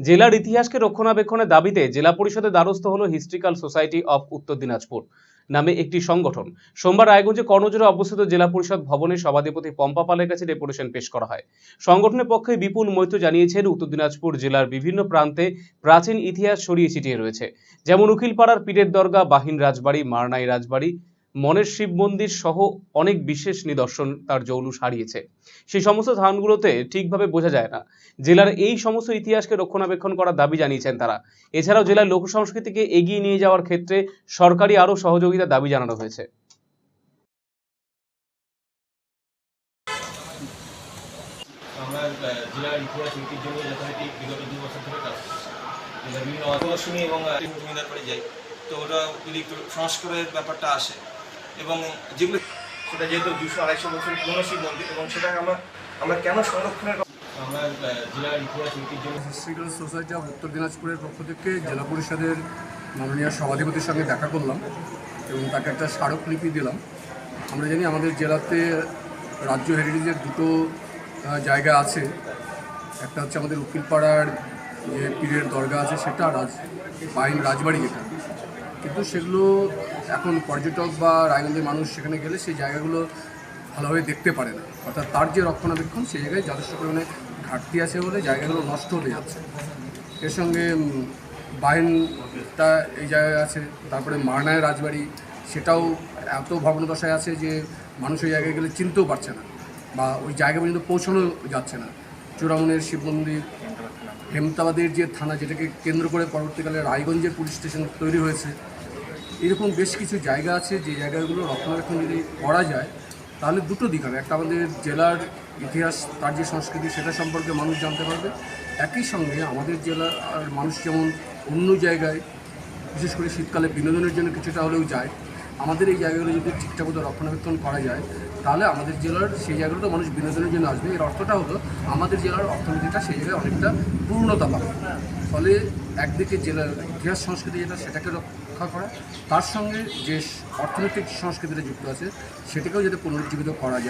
জেলার ইতিহাসকে রক্ষণাবেক্ষণের দাবিতে জেলা পরিষদের দ্বারস্থ হল হিস্ট্রিক্যাল সোসাইটি অফ উত্তর দিনাজপুর নামে একটি সংগঠন। সোমবার রায়গঞ্জে কর্ণজোরে অবস্থিত জেলা পরিষদ ভবনে সভাধিপতি পম্পা পালের কাছে ডেপুটেশন পেশ করা হয়। সংগঠনের পক্ষে বিপুল মৈত্র জানিয়েছেন, উত্তর দিনাজপুর জেলার বিভিন্ন প্রান্তে প্রাচীন ইতিহাস ছড়িয়ে ছিটিয়ে রয়েছে। যেমন উকিলপাড়ার পীরের দরগা, বাহিন রাজবাড়ি, মারনাই রাজবাড়ি মনের শিব মন্দির সহ অনেক বিশেষ নিদর্শন তার জৌলুস হারিয়েছে। সেই সমস্ত স্থানগুলোতে ঠিকভাবে বোঝা যায় না। জেলার এই সমস্ত ইতিহাসকে রক্ষণাবেক্ষণ করার দাবি জানিয়েছেন তারা। এছাড়াও জেলার লোক সংস্কৃতিকে এগিয়ে নিয়ে যাওয়ার ক্ষেত্রে সরকারি আরও সহযোগিতার দাবি জানানো হয়েছে। আমরা জেলার ইতিহাস ঐতিহ্য নিয়ে যথারীতি বিগত দু বছর ধরে কাজ করছি। বিভিন্ন অথবা শুনি এবং জমিদার যাই। তো ওটা যদি একটু সংস্কারের ব্যাপারটা আসে এবং যেগুলো সেটা যেহেতু দুশো আড়াইশো বছর পুরনো শিব মন্দির এবং সেটাকে আমরা আমরা কেন সংরক্ষণের কথা- আমরা জেলার ইতিহাস ঐতিহ্য হিস্ট্রিক্যাল সোসাইটি অফ উত্তর দিনাজপুরের পক্ষ থেকে জেলা পরিষদের মাননীয় সভাধিপতির সঙ্গে দেখা করলাম এবং তাকে একটা স্মারকলিপি দিলাম। আমরা জানি আমাদের জেলাতে রাজ্য হেরিটেজের দুটো জায়গা আছে। একটা হচ্ছে আমাদের উকিলপাড়ার যে পীরের দরগা আছে সেটা রাজ বাইন রাজবাড়ি যেটা। কিন্তু সেগুলো এখন পর্যটক বা রায়গঞ্জের মানুষ সেখানে গেলে সেই জায়গাগুলো ভালোভাবে দেখতে পারে না। অর্থাৎ তার যে রক্ষণাবেক্ষণ সেই জায়গায় যথেষ্ট পরিমাণে ঘাটতি আছে বলে জায়গাগুলো নষ্ট হয়ে যাচ্ছে। এর সঙ্গে উম, বাইনটা এই জায়গায় আছে তারপরে মারনায় রাজবাড়ি সেটাও এত ভগ্নদশায় আছে যে মানুষ ওই জায়গায় গেলে চিনতেও পারছে না বা ওই জায়গা পর্যন্ত পৌঁছানো যাচ্ছে না। চূড়ামনের শিব মন্দির হেমতাবাদের যে থানা, যেটাকে কেন্দ্র করে পরবর্তীকালে রায়গঞ্জের পুলিশ স্টেশন তৈরি হয়েছে, এরকম বেশ কিছু জায়গা আছে যে জায়গাগুলো রক্ষণাবেক্ষণ যদি করা যায়, তাহলে দুটো দিক হবে। একটা আমাদের জেলার ইতিহাস, তার যে সংস্কৃতি, সেটা সম্পর্কে মানুষ জানতে পারবে। একই সঙ্গে আমাদের জেলার মানুষ যেমন অন্য জায়গায়, বিশেষ করে শীতকালে বিনোদনের জন্য কিছুটা হলেও যায় আমাদের এই জায়গাগুলো যদি ঠিকঠাক মতো রক্ষণাবেক্ষণ করা যায়, তাহলে আমাদের জেলার সেই জায়গাগুলো মানুষ বিনোদনের জন্য আসবে। এর অর্থটা হলো, আমাদের জেলার অর্থনীতিটা সেই জায়গায় অনেকটা পূর্ণতা পাবে। ফলে একদিকে জেলার ইতিহাস সংস্কৃতি যেটা, সেটাকে রক্ষা করা, তার সঙ্গে যে অর্থনৈতিক সংস্কৃতিটা যুক্ত আছে, সেটাকেও যাতে পুনরুজ্জীবিত করা যায়।